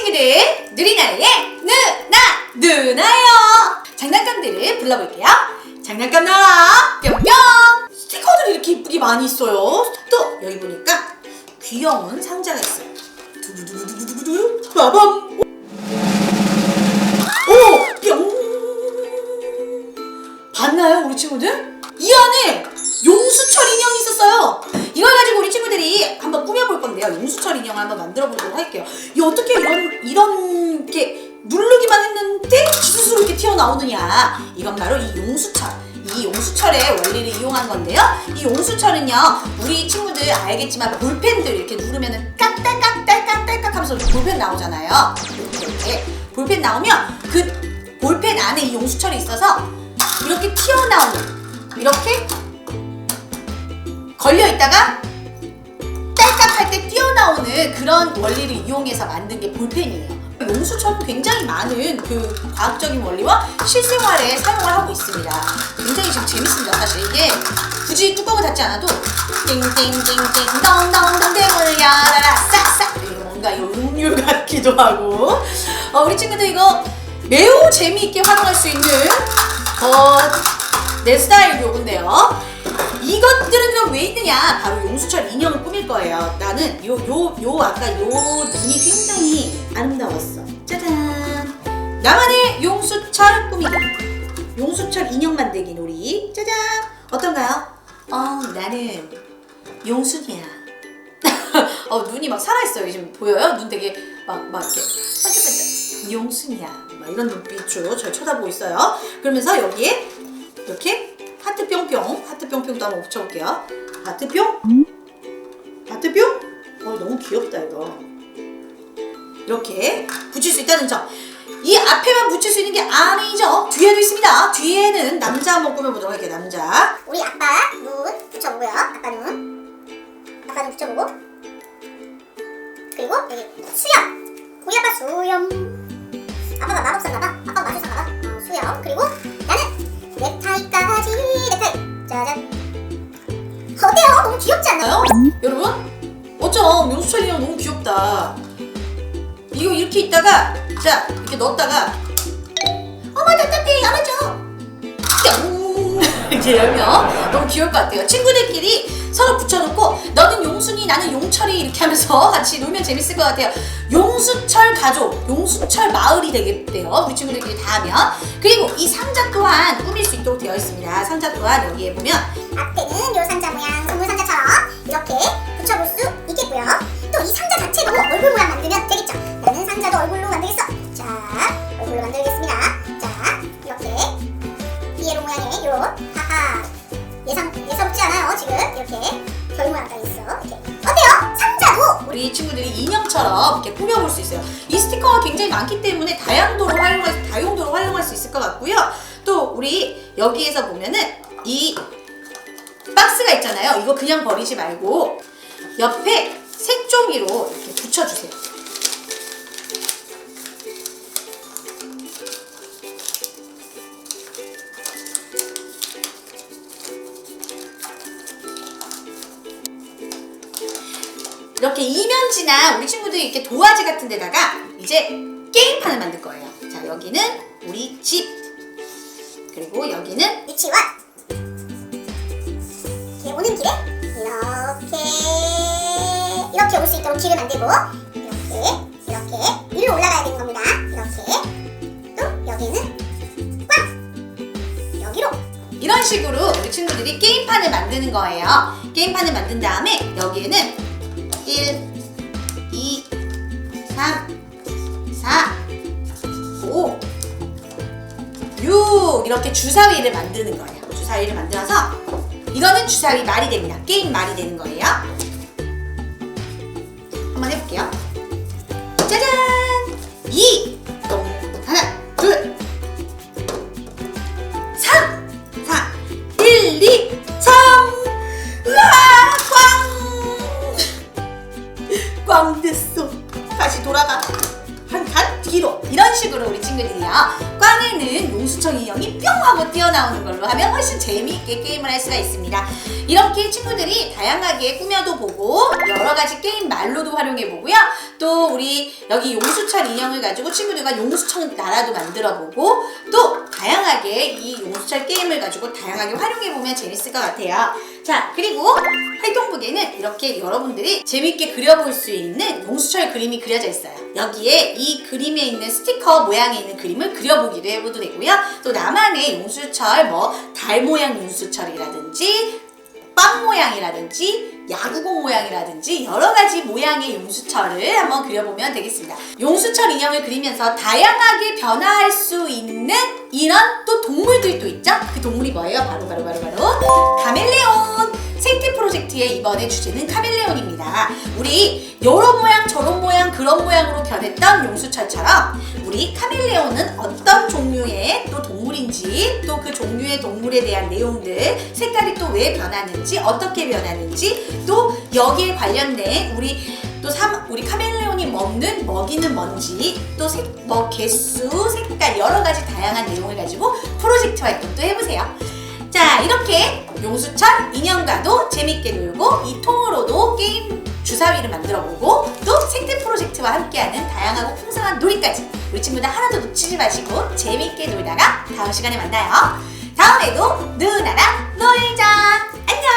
친구들 누리나의 누나 누나요. 장난감들을 불러볼게요. 장난감 나와 뿅뿅. 스티커들이 이렇게 이쁘게 많이 있어요. 또 여기 보니까 귀여운 상자가 있어요. 두두두두두두두 빠밤. 오 뿅. 봤나요 우리 친구들? 이 안에 용수철 인형이 있었어요 이걸 가지고 우리 친구들이 한번 꾸며볼 건데요. 용수철 인형 한번 만들어 보도록 할게요. 이 어떻게 이런 이런 이렇게 누르기만 했는데 지수스로 이렇게 튀어나오느냐. 이건 바로 이 용수철. 이 용수철의 원리를 이용한 건데요. 이 용수철은요 우리 친구들 알겠지만 볼펜들 이렇게 누르면은 깍딱깍딱깍딱깍 하면서 볼펜 나오잖아요. 이렇게 볼펜 나오면 그 볼펜 안에 이 용수철이 있어서 이렇게 튀어나오는 이렇게 걸려 있다가 딸깍할 때 뛰어나오는 그런 원리를 이용해서 만든 게 볼펜이에요. 용수철은 굉장히 많은 그 과학적인 원리와 실생활에 사용을 하고 있습니다. 굉장히 지금 재밌습니다. 사실 이게 굳이 뚜껑을 닫지 않아도 띵띵띵띵 덩덩덩 대문을 열어라 싹싹 뭔가 음료 같기도 하고 어, 우리 친구들 이거 매우 재미있게 활용할 수 있는 어, 내 스타일 요건데요. 이것들은 그럼 왜 있느냐? 바로 용수철 인형을 꾸밀 거예요. 나는 요, 요, 요, 아까 요 눈이 굉장히 아름다웠어. 짜잔! 나만의 용수철 꾸미기. 용수철 인형 만들기 놀이. 짜잔! 어떤가요? 어, 나는 용순이야. 어, 눈이 막 살아있어요. 지금 보여요? 눈 되게 막, 막 이렇게 반짝반짝. 용순이야. 막 이런 눈빛으로 절 쳐다보고 있어요. 그러면서 여기에 이렇게 하트 뿅뿅, 하트 뿅뿅도 한번 붙여볼게요. 하트 뿅, 하트 뿅. 어, 너무 귀엽다 이거. 이렇게 붙일 수 있다는 점. 이 앞에만 붙일 수 있는 게 아니죠. 뒤에도 있습니다. 뒤에는 남자 한번 꾸며보도록 할게요. 남자. 우리 아빠 눈 붙여보고요. 아빠 눈. 아빠 눈 붙여보고. 그리고 여기 수염. 우리 아빠 수염. 아빠가 마법사인가봐. 아빠 마술사인가봐. 어, 수염. 그리고 나는 넥타이까지. 짜잔. 어때요? 너무 귀엽지 않나요? 나요? 여러분? 어쩜 용수철 인형 너무 귀엽다. 이거 이렇게 있다가 자 이렇게 넣었다가 어머 답답해 안아줘. 뿅 이렇게 열면 너무 귀여울 것 같아요. 친구들끼리 서로 붙여놓고 너는 용순이 나는 용철이 이렇게 하면서 같이 놀면 재밌을 것 같아요. 용수철 가족, 용수철 마을이 되겠대요. 우리 친구들끼리 다 하면 그리고 이 상자 또한 꾸밀 수 있도록 되어 있습니다. 상자 또한 여기에 보면 앞에는 요 상자 모양 선물 상자처럼 이렇게 붙여볼 수 있겠고요. 또 이 상자 자체로 얼굴 모양 만들면 되겠죠. 우리 친구들이 인형처럼 이렇게 꾸며볼 수 있어요. 이 스티커가 굉장히 많기 때문에 다양도로 활용할 다용도로 활용할 수 있을 것 같고요. 또 우리 여기에서 보면은 이 박스가 있잖아요. 이거 그냥 버리지 말고 옆에 색종이로 이렇게 붙여주세요. 이렇게 이면지나 우리 친구들이 이렇게 도화지 같은 데다가 이제 게임판을 만들 거예요. 자, 여기는 우리 집. 그리고 여기는 유치원 이렇게 오는 길에 이렇게 이렇게 올 수 있도록 길을 만들고 이렇게 이렇게 위로 올라가야 되는 겁니다 이렇게 또 여기는 꽝 여기로 이런 식으로 우리 친구들이 게임판을 만드는 거예요. 게임판을 만든 다음에 여기에는 1, 2, 3, 4, 5, 6 이렇게 주사위를 만드는 거예요. 주사위를 만들어서 이거는 주사위 말이 됩니다. 게임 말이 되는 거예요. 한번 해볼게요. 짜잔! 2, 수청 인형이 뿅 하고 뛰어나오는 걸로 하면 훨씬 재미있게 게임을 할 수가 있습니다. 이렇게 친구들이 다양하게 꾸며도 보고 여러 가지 게임 말로도 활용해 보고요. 또 우리 여기 용수철 인형을 가지고 친구들과 용수청 나라도 만들어 보고 또 다양하게 이 용수철 게임을 가지고 다양하게 활용해 보면 재밌을 것 같아요. 자, 그리고 활동북에는 이렇게 여러분들이 재밌게 그려볼 수 있는 용수철 그림이 그려져 있어요. 여기에 이 그림에 있는 스티커 모양에 있는 그림을 그려보기도 해봐도 되고요. 또 나만의 용수철, 뭐 달 모양 용수철이라든지 빵 모양이라든지 야구공 모양이라든지 여러 가지 모양의 용수철을 한번 그려보면 되겠습니다. 용수철 인형을 그리면서 다양하게 변화할 수 있는 이런 또 동물들도 있죠? 그 동물이 뭐예요? 바로 바로 바로 바로 카멜레온! 생태 프로젝트의 이번에 주제는 카멜레온입니다. 우리 요런 모양 저런 모양 그런 모양으로 변했던 용수철처럼 우리 카멜레온은 어떤 종류의 또 동물인지 또 그 종류의 동물에 대한 내용들 색깔이 또 왜 변하는지 어떻게 변하는지 또 여기에 관련된 우리 또 삼, 우리 카멜레온이 먹는 먹이는 뭔지 또 색, 뭐 개수, 색깔 여러 가지 다양한 내용을 가지고 프로젝트 활동도 해보세요. 자 이렇게 용수천 인형과도 재밌게 놀고 이 통으로도 게임 주사위를 만들어보고 또 생태 프로젝트와 함께하는 다양하고 풍성한 놀이까지 우리 친구들 하나도 놓치지 마시고 재밌게 놀다가 다음 시간에 만나요. 다음에도 누나랑 놀자. 안녕.